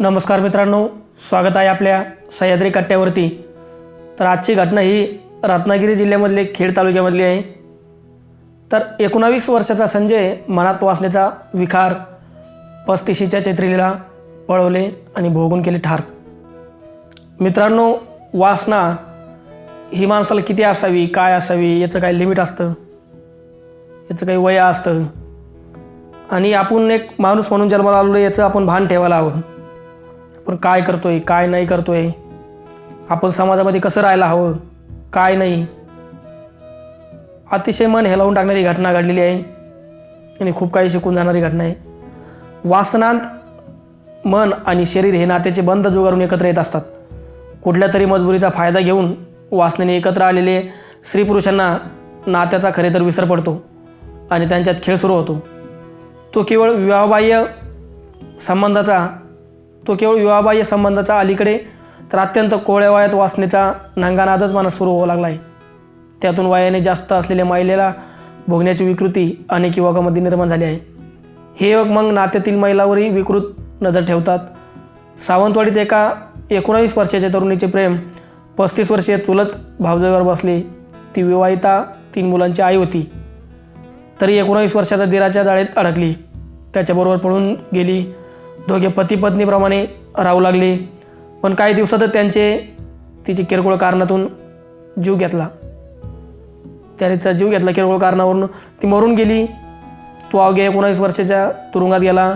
नमस्कार मित्रांनो स्वागत आहे आपल्या सह्याद्री कट्ट्यावरती. तर आजची घटना ही रत्नागिरी जिल्ह्यामधले खेड तालुक्यामधली आहे. तर एकोणावीस वर्षाचा संजय मनात वाचण्याचा विकार पस्तीशीच्या चैत्रीला पळवले आणि भोगून केले ठार. मित्रांनो वासना ही माणसाला किती असावी काय असावी याचं काही लिमिट असतं. याचं काही वय असतं. आणि आपण एक माणूस म्हणून जन्माला आलो याचं आपण भान ठेवायला हवं. आपण काय करतोय काय नाही करतोय? आपण समाजामध्ये कसं राहायला हवं काय नाही? अतिशय मन हेलावून टाकणारी घटना घडलेली आहे. आणि खूप काही शिकून जाणारी घटना आहे. वासनांत मन आणि शरीर हे नात्याचे बंध जुगारून एकत्र येत असतात. कुठल्या तरी मजबुरीचा फायदा घेऊन वासनेने एकत्र आलेले स्त्री पुरुषांना नात्याचा खरे तर विसर पडतो आणि त्यांच्यात खेळ सुरू होतो. तो केवळ विवाहबाह्य संबंधाचा तो केवळ विवाहबाह्य संबंधाचा अलीकडे तर अत्यंत कोवळ्या वयात वाचण्याचा नांगानादच मनात सुरू होऊ लागला आहे. त्यातून वयाने जास्त असलेल्या महिलेला भोगण्याची विकृती अनेक युवकामध्ये निर्माण झाली आहे. हे युवक मग नात्यातील महिलावरही विकृत नजर ठेवतात. सावंतवाडीत एका एकोणावीस वर्षाच्या तरुणीचे प्रेम पस्तीस वर्षीय चुलत भावजाईवर बसले. ती विवाहिता तीन मुलांची आई होती. तरी एकोणावीस वर्षाच्या दिराच्या जाळेत अडकली. त्याच्याबरोबर पळून गेली. दोघे पती पत्नीप्रमाणे राहू लागले. पण काही दिवसातच त्यांचे तिची किरकोळ कारणातून जीव घेतला. त्याने तिचा जीव घेतला किरकोळ कारणावरून. ती मरून गेली. तो अवघ्या एकोणावीस वर्षाच्या तुरुंगात गेला.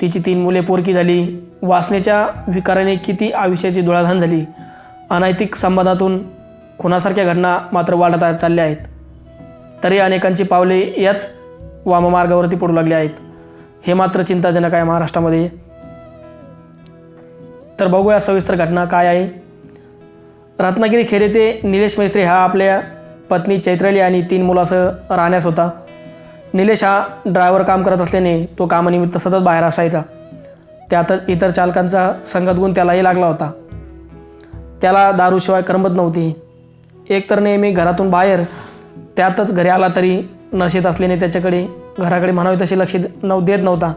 तिची तीन मुले पोरकी झाली. वासनेच्या विकाराने किती आयुष्याची धुळाधान झाली. अनैतिक संबंधातून खुनासारख्या घटना मात्र वाढत चालल्या आहेत. तरी अनेकांची पावले याच वाममार्गावरती पडू लागली आहेत. हे मात्र चिंताजनक आहे महाराष्ट्रामध्ये. तर बघूया सविस्तर घटना काय आहे. रत्नागिरी खेरे ते निलेश मैत्री हा आपल्या पत्नी चैत्राली आणि तीन मुलासह राहण्यास होता. निलेश हा ड्रायव्हर काम करत असल्याने तो कामानिमित्त सतत बाहेर असायचा. त्यातच इतर चालकांचा संगत गुण त्यालाही लागला होता. त्याला दारूशिवाय करमत नव्हती. एकतर नेहमी घरातून बाहेर त्यातच घरी आला तरी नशेत असल्याने त्याच्याकडे घराकडे म्हणावे तसे लक्ष नव देत नव्हता.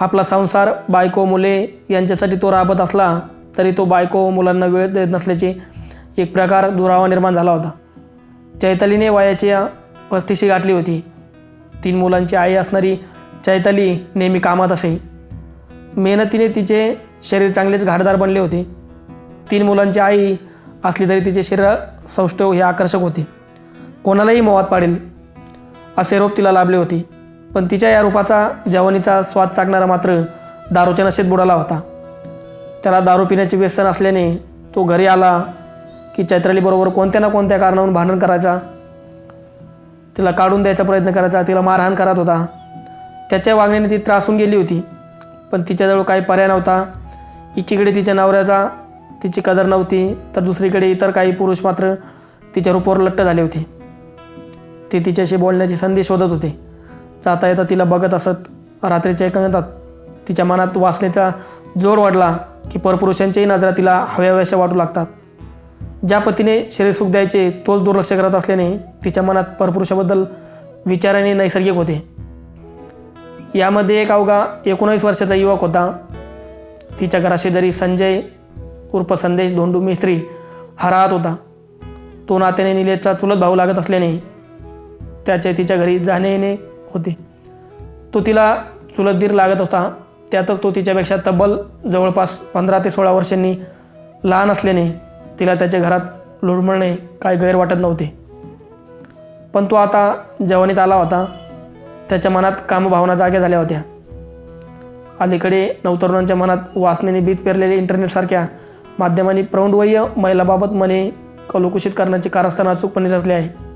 आपला संसार बायको मुले यांच्यासाठी तो राबत असला तरी तो बायको मुलांना वेळ देत नसल्याचे एक प्रकार दुरावा निर्माण झाला होता. चैतालीने वयाच्या पस्तीशी गाठली होती. तीन मुलांची आई असणारी चैताली नेहमी कामात असे. मेहनतीने तिचे शरीर चांगलेच घाटदार बनले होते. तीन मुलांची आई असली तरी तिचे शरीर सौष्ठव हे आकर्षक होते. कोणालाही मोहात पाडेल. असे रोप तिला लाभले होते. पण तिच्या या रूपाचा जवानीचा स्वाद चाकणारा मात्र दारूच्या नशेत बुडाला होता. त्याला दारू पिण्याचे व्यसन असल्याने तो घरी आला की चैत्रालीबरोबर कोणत्या ना कोणत्या कारणावरून भांडण करायचा? तिला काढून द्यायचा प्रयत्न करायचा. तिला मारहाण करत होता. त्याच्या वागण्याने ती त्रासून गेली होती. पण तिच्याजवळ काही पर्याय नव्हता. एकीकडे तिच्या नवऱ्याचा तिची कदर नव्हती तर दुसरीकडे इतर काही पुरुष मात्र तिच्या रूपावर लट्ट झाले होते. ते तिच्याशी बोलण्याची संधी शोधत होते. जाता येता तिला बघत असत रात्रीच्या एकांतात तिच्या मनात वासनेचा जोर वाढला की परपुरुषांच्याही नजरा तिला हव्याव्याशा वाटू लागतात. ज्या पतीने शरीर सुख द्यायचे तोच दुर्लक्ष करत असल्याने तिच्या मनात परपुरुषाबद्दल विचाराने नैसर्गिक होते. यामध्ये एक अवघा एकोणावीस वर्षाचा युवक होता. तिच्या घराशेजारी संजय उर्फ संदेश धोंडू मिस्त्री हा राहत होता. तो नात्याने निलेशचा चुलत भाऊ लागत असल्याने त्याचे तिच्या घरी जाणे येणे होते. तो तिला चुलत दीर लागत होता. त्यातच तो तिच्यापेक्षा तब्बल जवळपास पंधरा ते सोळा वर्षांनी लहान असल्याने तिला त्याच्या घरात लुडमळणे काय गैर वाटत नव्हते. पण तो आता जवानीत आला होता. त्याच्या मनात कामभावना जाग्या झाल्या होत्या. अलीकडे नवतरुणांच्या मनात वासनेने बीत पेरलेले इंटरनेटसारख्या माध्यमांनी प्रौढवय महिलाबाबत मने कलोकुशित करण्याचे कारस्थान अचूकपणे रचले आहे.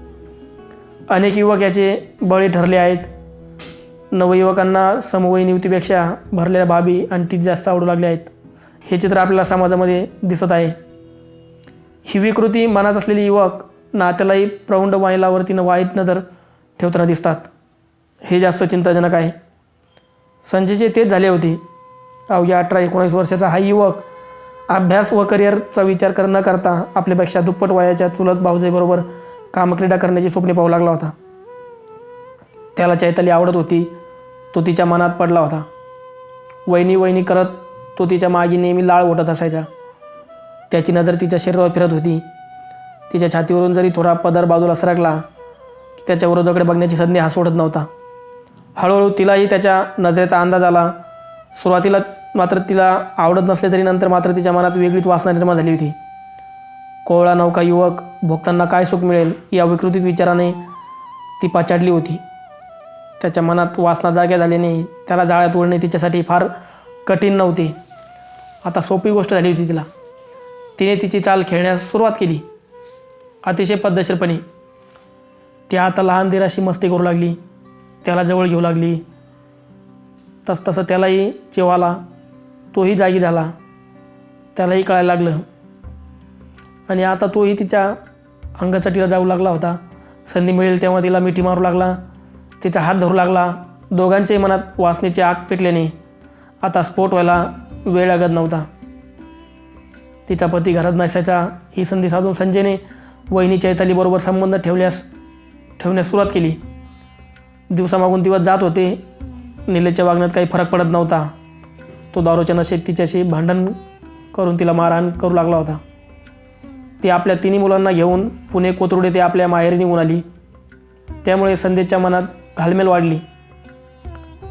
अनेक युवक याचे बळी ठरले आहेत. नवयुवकांना समवयीन युवतीपेक्षा भरलेल्या बाबी आणि ती जास्त आवडू लागले आहेत. हे चित्र आपल्याला समाजामध्ये दिसत आहे. ही विकृती मनात असलेले युवक नात्यालाही प्रौंड वायलावरतीनं वाईट नजर ठेवताना दिसतात. हे जास्त चिंताजनक आहे. संजयचे तेच झाले होते. अवघ्या अठरा एकोणीस वर्षाचा हा युवक अभ्यास व करिअरचा विचार कर न करता आपल्यापेक्षा दुप्पट वयाच्या चुलत भाऊजाईबरोबर कामक्रीडा करण्याची स्वप्ने पाहू लागला होता. त्याला चैताली आवडत होती. तो तिच्या मनात पडला होता. वहिनी वहिनी करत तो तिच्यामागे नेहमी लाळ ओढत असायचा. त्याची नजर तिच्या शरीरावर फिरत होती. तिच्या छातीवरून जरी थोडा पदर बाजूला सरकला की त्याच्या विरोधाकडे बघण्याची संधी हा सोडत नव्हता. हळूहळू तिलाही त्याच्या नजरेचा अंदाज आला. सुरुवातीला मात्र तिला आवडत नसले तरी नंतर मात्र तिच्या मनात वेगळीच वासना निर्माण झाली होती. कोवळा नौका युवक भोगताना काय सुख मिळेल या विकृतीत विचाराने ती पाचाडली होती. त्याच्या मनात वासना जाग्या झाल्याने त्याला जाळ्यात ओढणे तिच्यासाठी फार कठीण नव्हते. आता सोपी गोष्ट झाली होती तिला. तिने तिची चाल खेळण्यास सुरुवात केली. अतिशय पद्धतशीरपणे. ती आता लहान दिराशी मस्ती करू लागली. त्याला जवळ घेऊ लागली. तसतसं त्यालाही जेव आला तोही जागी झाला. त्यालाही कळायला लागलं. आणि आता तोही तिच्या अंगासाठीला जाऊ लागला होता. संधी मिळेल तेव्हा तिला मिठी मारू लागला. तिचा हात धरू लागला. दोघांच्याही मनात वासनेची आग पेटल्याने आता स्फोट व्हायला वेळ लागत नव्हता. तिचा पती घरात नसायचा. ही संधी साधून संजयने वहिनी चैतालीबरोबर संबंध ठेवल्यास ठेवण्यास सुरुवात केली. दिवसामागून दिवस जात होते. निलेच्या वागण्यात काही फरक पडत नव्हता. तो दारूच्या नशेत तिच्याशी भांडण करून तिला मारहाण करू लागला होता. ती आपल्या तिन्ही मुलांना घेऊन पुणे कोथरूड येथे आपल्या माहेरी निघून आली. त्यामुळे संदेशच्या मनात घालमेल वाढली.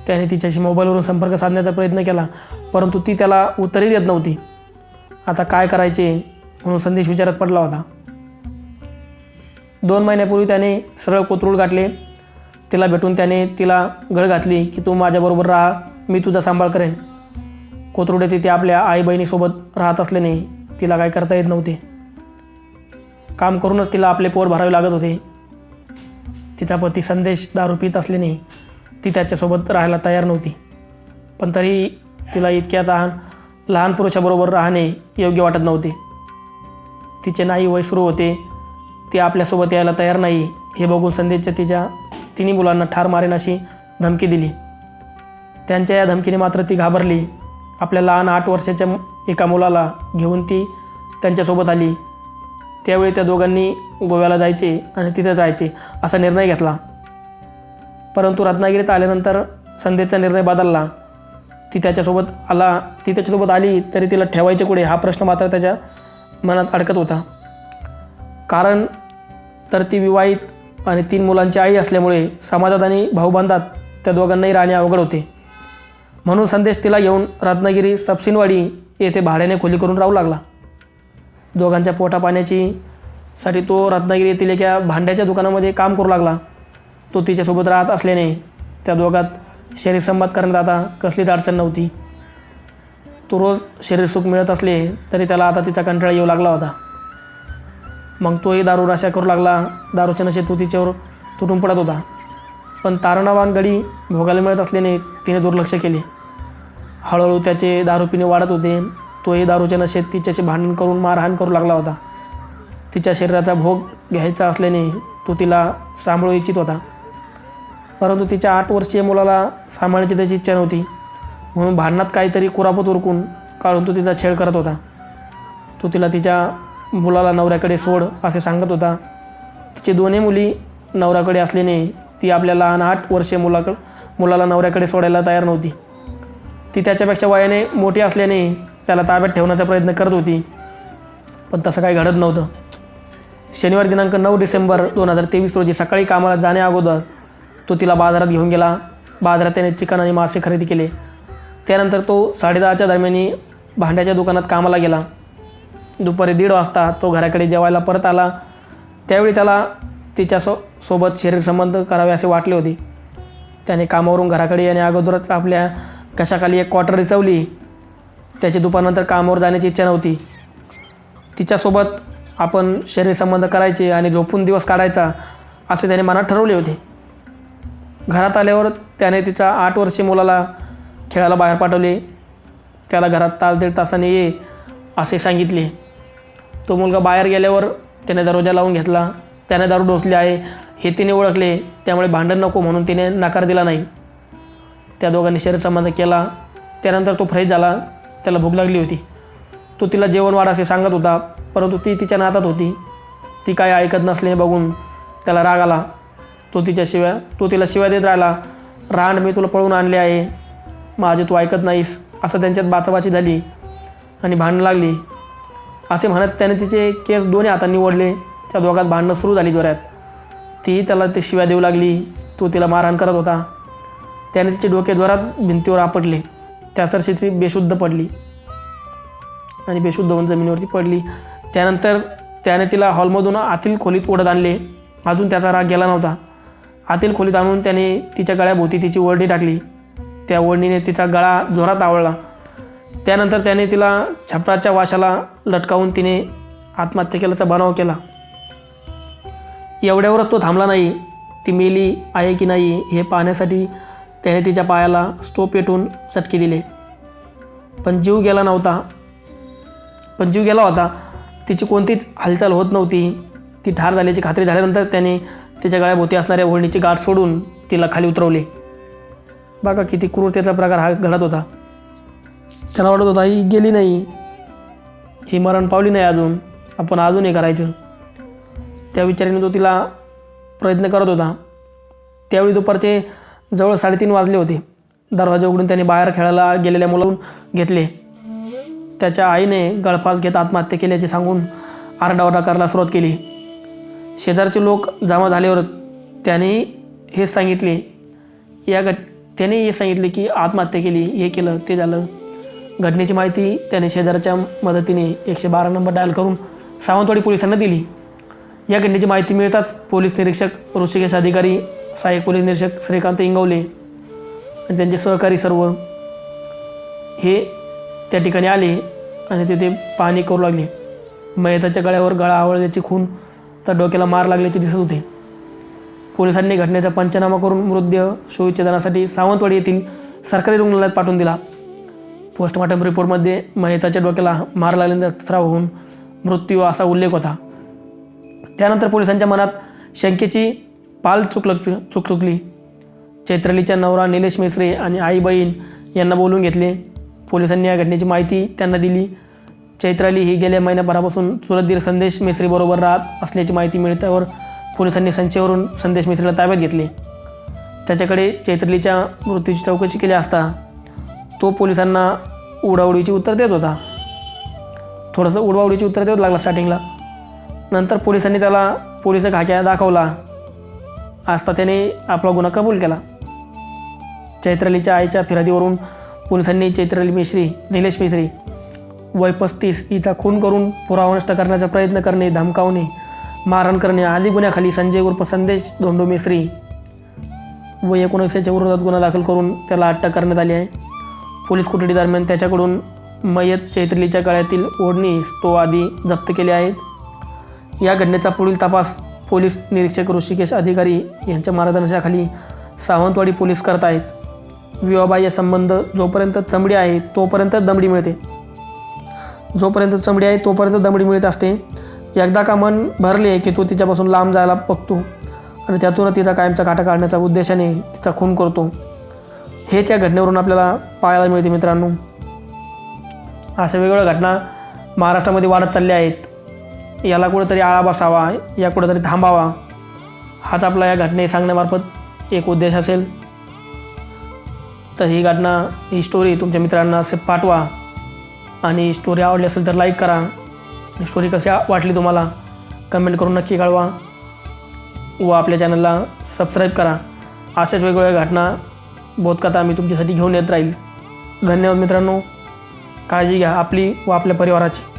त्याने तिच्याशी मोबाईलवरून संपर्क साधण्याचा प्रयत्न केला परंतु ती त्याला उत्तरही देत नव्हती. आता काय करायचे म्हणून संदेश विचारात पडला होता. दोन महिन्यापूर्वी त्याने सरळ कोथरूड गाठले. तिला भेटून त्याने तिला गळ घातली की तू माझ्याबरोबर राहा मी तुझा सांभाळ करेन. कोथरूड येथे ती आपल्या आई बहिणीसोबत राहत असल्याने तिला काय करता येत नव्हते. काम करूनच तिला आपले पोर भरावे लागत होते. तिचा पती संदेश दारू पित असल्याने ती त्याच्यासोबत राहायला तयार नव्हती. पण तरी तिला इतक्या लहान लहान पुरुषाबरोबर राहणे योग्य वाटत नव्हते. तिचे नाही वय सुरू होते ती आपल्यासोबत यायला तयार नाही हे बघून संदेशच्या तिच्या तिन्ही मुलांना ठार मारेन अशी धमकी दिली. त्यांच्या या धमकीने मात्र ती घाबरली. आपल्या लहान आठ वर्षाच्या एका मुलाला घेऊन ती त्यांच्यासोबत आली. त्यावेळी त्या दोघांनी गोव्याला जायचे आणि तिथं जायचे असा निर्णय घेतला. परंतु रत्नागिरीत आल्यानंतर संदेशचा निर्णय बदलला. ती त्याच्यासोबत आला ती त्याच्यासोबत आली तरी तिला ठेवायचे कुठे हा प्रश्न मात्र त्याच्या मनात अडकत होता. कारण तर ती विवाहित आणि तीन मुलांची आई असल्यामुळे समाजात आणि भाऊबांधात त्या दोघांनाही राहणे अवघड होते. म्हणून संदेश तिला घेऊन रत्नागिरी सपसिनवाडी येथे भाड्याने खोली करून राहू लागला. दोघांच्या पोटापाण्याची साठी तो रत्नागिरी येथील एका भांड्याच्या दुकानामध्ये काम करू लागला. तो तिच्यासोबत राहत असल्याने त्या दोघात शरीर संवाद करण्यात आता कसलीच अडचण नव्हती. तो रोज शरीर सुख मिळत असले तरी त्याला आता तिचा कंटाळा येऊ लागला होता. मग तोही दारू राशा करू लागला. दारूच्या नशे तो तिच्यावर तुटून पडत होता. पण तारणावान गडी भोगायला मिळत असल्याने तिने दुर्लक्ष केले. हळूहळू त्याचे दारू पिणे वाढत होते. तोही दारूच्या नशेत तिच्याशी भांडण करून मारहाण करू लागला होता. तिच्या शरीराचा भोग घ्यायचा असल्याने तो तिला सांभाळू इच्छित होता. परंतु तिच्या आठ वर्षीय मुलाला सांभाळण्याची त्याची इच्छा नव्हती. म्हणून भांडणात काहीतरी कुरापत उरकून काढून तो तिचा छेड करत होता. तो तिला तिच्या मुलाला नवऱ्याकडे सोड असे सांगत होता. तिची दोन्ही मुली नवऱ्याकडे असल्याने ती आपल्या लहान आठ वर्षीय मुलाकड मुलाला नवऱ्याकडे सोडायला तयार नव्हती. ती त्याच्यापेक्षा वयाने मोठी असल्याने त्याला ताब्यात ठेवण्याचा प्रयत्न करत होती. पण तसं काही घडत नव्हतं. शनिवार दिनांक नऊ डिसेंबर दोन हजार तेवीस रोजी सकाळी कामाला जाण्याअगोदर तो तिला बाजारात घेऊन गेला. बाजारात त्याने चिकन आणि मासे खरेदी केले. त्यानंतर तो साडेदहाच्या दरम्यानी भांड्याच्या दुकानात कामाला गेला. दुपारी दीड वाजता तो घराकडे जेवायला परत आला. त्यावेळी त्याला तिच्या सो सोबत शरीर संबंध करावे असे वाटले होते. त्याने कामावरून घराकडे येण्या अगोदरच आपल्या कशाखाली एक क्वार्टर रिचवली त्याची दुपारनंतर कामावर जाण्याची इच्छा नव्हती. तिच्यासोबत आपण शरीर संबंध करायचे आणि झोपून दिवस काढायचा असे त्याने मनात ठरवले होते. घरात आल्यावर त्याने तिच्या आठ वर्षी मुलाला खेळायला बाहेर पाठवले. त्याला घरात तास दीड तासाने ये असे सांगितले. तो मुलगा बाहेर गेल्यावर त्याने दरवाजा लावून घेतला. त्याने दारू डोसली आहे. हे तिने ओळखले. त्यामुळे भांडण नको म्हणून तिने नकार दिला नाही. त्या दोघांनी शरीरसंबंध केला. त्यानंतर तो फ्रेश झाला. त्याला भूक लागली होती. तो तिला जेवण वाढ असे सांगत होता परंतु ती तिच्या नातात होती. ती काय ऐकत नसल्याने बघून त्याला राग आला. तो तिच्या शिव्या तो तिला शिव्या देत राहिला रांड मी तुला पळून आणले आहे. माझे तू ऐकत नाहीस. असं त्यांच्यात बाचाबाची झाली आणि भांडणं लागली. असे म्हणत त्याने तिचे केस दोन्ही हातांनी ओढले त्या दोघात भांडणं सुरू झाली दोऱ्यात ती त्याला ते शिव्या देऊ लागली. तो तिला मारहाण करत होता. त्याने तिचे डोके जोरात भिंतीवर आपटले. त्यातर शेती बेशुद्ध पडली. आणि बेशुद्ध होऊन जमिनीवरती पडली. त्यानंतर त्याने तिला हॉलमधून आतील खोलीत ओढत आणले. अजून त्याचा राग गेला नव्हता. आतील खोलीत आणून त्याने तिच्या गळ्याभोवती तिची ओढणी टाकली. त्या ओढणीने तिचा गळा जोरात आवळला. त्यानंतर त्याने तिला छपराच्या वाशाला लटकावून तिने आत्महत्या केल्याचा बनाव केला. एवढ्यावरच तो थांबला नाही. ती मेली आहे की नाही हे पाहण्यासाठी त्याने तिच्या पायाला स्टोप पेटून चटके दिले. पण जीव गेला नव्हता. पण जीव गेला होता. तिची कोणतीच हालचाल होत नव्हती. ती ठार झाल्याची खात्री झाल्यानंतर त्याने तिच्या गळ्याभोवती असणाऱ्या ओळणीची गाठ सोडून तिला खाली उतरवले. बघा किती क्रूरतेचा प्रकार हा घडत होता. त्याला वाटत होता ही गेली नाही. ही मरण पावली नाही अजून. आपण अजून हे करायचं. त्या विचाराने तो तिला प्रयत्न करत होता. त्यावेळी दुपारचे जवळ साडेतीन वाजले होते. दरवाजा उघडून त्याने बाहेर खेळायला गेलेल्या मुलाहून घेतले. त्याच्या आईने गळफास घेत आत्महत्या केल्याचे सांगून आरडाओरडा करायला सुरुवात केली. शेजारचे लोक जमा झाल्यावर त्याने हेच सांगितले. या घट त्याने हे सांगितले की आत्महत्या केली हे केलं ते झालं. घटनेची माहिती त्याने शेजारच्या मदतीने एकशे बारा नंबर डायल करून सावंतवाडी पोलिसांना दिली. या घटनेची माहिती मिळताच पोलीस निरीक्षक ऋषिकेश अधिकारी सहाय्यक पोलीस निरीक्षक श्रीकांत इंगवले आणि त्यांचे सहकारी सर्व हे त्या ठिकाणी आले आणि तिथे पाहणी करू लागले. मयताच्या गळ्यावर गळा आवळल्याची खून तर डोक्याला मार लागल्याचे दिसत होते. पोलिसांनी घटनेचा पंचनामा करून मृतदेह शोविच्छेदनासाठी सावंतवाडी येथील सरकारी रुग्णालयात पाठवून दिला. पोस्टमॉर्टम रिपोर्टमध्ये मयताच्या डोक्याला मार लागल्याने रक्तस्राव होऊन मृत्यू असा उल्लेख होता. त्यानंतर पोलिसांच्या मनात शंकेची पाल चुकलक चुक चुकली चैत्रलीच्या नवरा निलेश मिश्रे आणि आई बहीण यांना बोलून घेतले. पोलिसांनी या घटनेची माहिती त्यांना दिली. चैत्राली ही गेल्या महिन्याभरापासून चुलतदीर संदेश मिश्रीबरोबर राहत असल्याची माहिती मिळत्यावर पोलिसांनी संशयावरून संदेश मिश्रीला ताब्यात घेतले. त्याच्याकडे चैत्रलीच्या मृत्यूची चौकशी केली असता तो पोलिसांना उडावडीची उत्तर देत होता. थोडंसं उडवाउडीची उत्तर देत लागला स्टार्टिंगला नंतर पोलिसांनी त्याला पोलीस खाक्या दाखवला. असता त्याने आपला गुन्हा कबूल केला. चैत्रालीच्या आईच्या फिर्यादीवरून पोलिसांनी चैत्राली मिश्री निलेश मिश्री वय पस्तीस हिचा खून करून पुरावा नष्ट करण्याचा प्रयत्न करणे धमकावणे मारहाण करणे आदी गुन्ह्याखाली संजय उर्फ संदेश धोंडो मिश्री व एकोणीसच्या विरोधात गुन्हा दाखल करून त्याला अटक करण्यात आली आहे. पोलीस कोठडी दरम्यान त्याच्याकडून मयत चैत्रलीच्या गळ्यातील ओढणी तो आदी जप्त केले आहेत. या घटनेचा पुढील तपास पोलीस निरीक्षक ऋषिकेश अधिकारी यांच्या मार्गदर्शनाखाली सावंतवाडी पोलीस करत आहेत. विवाहबाह्य संबंध जोपर्यंत चमडी आहे तोपर्यंत दमडी मिळते. जोपर्यंत चमडी आहे तोपर्यंत दमडी मिळत असते. एकदा का मन भरले की तो तिच्यापासून लांब जायला बघतो आणि त्यातून तिचा कायमचा काटा काढण्याच्या उद्देशाने तिचा खून करतो. हेच या घटनेवरून आपल्याला पाहायला मिळते मित्रांनो. अशा वेगवेगळ्या घटना महाराष्ट्रामध्ये वाढत चालल्या आहेत. याला कुठेतरी आळा बसावा या कुठेतरी थांबावा. हाच आपला या घटने सांगण्यामार्फत एक उद्देश असेल. तर ही घटना ही स्टोरी तुमच्या मित्रांना असे पाठवा. आणि स्टोरी आवडली असेल तर लाईक करा. स्टोरी कशी वाटली तुम्हाला कमेंट करून नक्की कळवा. व आपल्या चॅनलला सबस्क्राईब करा. अशाच वेगवेगळ्या घटना बोधकथा आम्ही तुमच्यासाठी घेऊन येत राहील. धन्यवाद मित्रांनो. काळजी घ्या आपली व आपल्या परिवाराची.